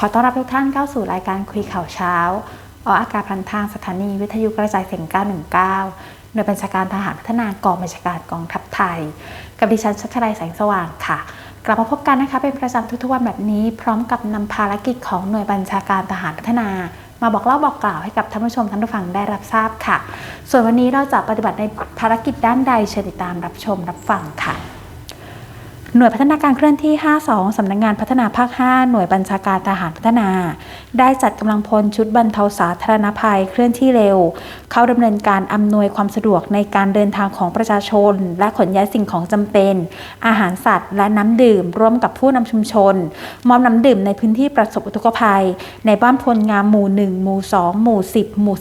ขอต้อนรับทุกท่านเข้าสู่รายการคุยข่าวเช้า ออกอากาศพันทางสถานีวิทยุกระจายเสียง 919 โดยบัญชาการทหารพัฒนากองบัญชาการกองทัพไทย กับดิฉันชัชรายแสงสว่างค่ะ กลับมาพบกันนะคะเป็นประจำทุกๆวันแบบนี้ พร้อมกับนำภารกิจของหน่วยบัญชาการทหารพัฒนา มาบอกเล่าบอกกล่าวให้กับท่านผู้ชมท่านผู้ฟังได้รับทราบค่ะ ส่วนวันนี้เราจะปฏิบัติในภารกิจด้านใดเชิญติดตามรับชมรับฟังค่ะ หน่วยพัฒนาการเคลื่อนที่ 52 สำนักงงานพัฒนาภาค 5 หน่วยบัญชาการทหารพัฒนา ได้จัดกำลังพลชุดบรรเทาสาธารณภัยเคลื่อนที่เร็ว เข้าดำเนินการอำนวยความสะดวกในการเดินทางของประชาชน และขนย้ายสิ่งของจำเป็น อาหารสัตว์ และน้ำดื่ม ร่วมกับผู้นำชุมชน มอบน้ำดื่มในพื้นที่ประสบอุทกภัย ในบ้านพลงามหมู่ 1 หมู่ 2 หมู่ 10 หมู่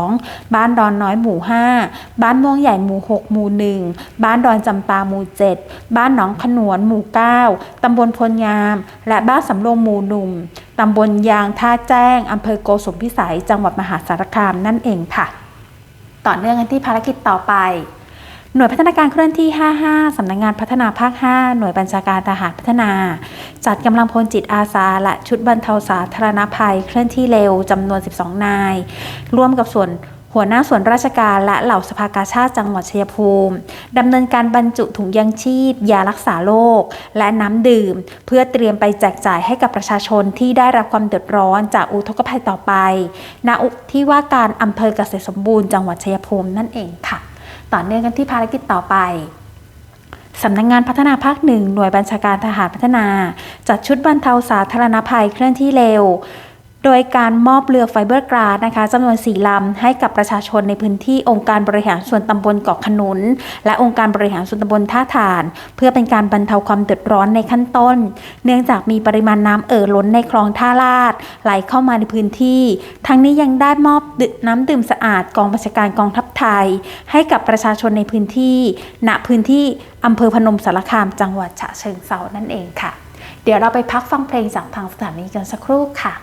12 บ้านดอนน้อยหมู่ 5 บ้านม่วงใหญ่หมู่ 6 หมู่ 1 บ้านดอนจำปาหมู่ 7 บ้านหนองขนวนหมู่ 9 ตำบลพลงาม และบ้านสำโรงหมู่หนุ่ม ตำบลยางท่าแจ้ง อำเภอโกสุมพิสัย จังหวัดมหาสารคามนั่นเองค่ะ ต่อเนื่องกันที่ภารกิจต่อไปหน่วยพัฒนาการเคลื่อนที่ 55 สำนักงงานพัฒนาภาค 5 หน่วยบัญชาการทหารพัฒนา จัดกำลังพลจิตอาสา และชุดบรรเทาสาธารณภัยเคลื่อนที่เร็วจำนวน 12 นาย ร่วมกับส่วน หัวหน้าส่วนราชการและเหล่าสภากาชาติจังหวัดชัยภูมิดำเนินการบรรจุถุงยังชีพ ยารักษาโรคและน้ำดื่ม เพื่อเตรียมไปแจกจ่ายให้กับประชาชนที่ได้รับความเดือดร้อนจากอุทกภัยต่อไปณอุที่ว่าการอำเภอเกษตรสมบูรณ์จังหวัดชัยภูมินั่นเองค่ะ ต่อเนื่องกันที่ภารกิจต่อไปสำนักงงานพัฒนาภาคหนึ่งหน่วยบัญชาการทหารพัฒนา จัดชุดบรรเทาสาธารณภัยเคลื่อนที่เร็ว โดยการมอบเรือไฟเบอร์กราดนะคะจำนวน 4 ลำ ให้กับประชาชนในพื้นที่องค์การบริหารส่วนตำบลเกาะขนุน และองค์การบริหารส่วนตำบลท่าฐาน เพื่อเป็นการบรรเทาความเดือดร้อนในขั้นต้น เนื่องจากมีปริมาณน้ำเอ่อล้นในคลองท่าลาดไหลเข้ามาในพื้นที่ ทั้งนี้ยังได้มอบน้ำดื่มสะอาดกองบัญชาการกองทัพไทย ให้กับประชาชนในพื้นที่ ณพื้นที่อำเภอพนมสารคามจังหวัดฉะเชิงเทรานั่นเองค่ะ เดี๋ยวเราไปพักฟังเพลงจากทางสถานีกันสักครู่ค่ะ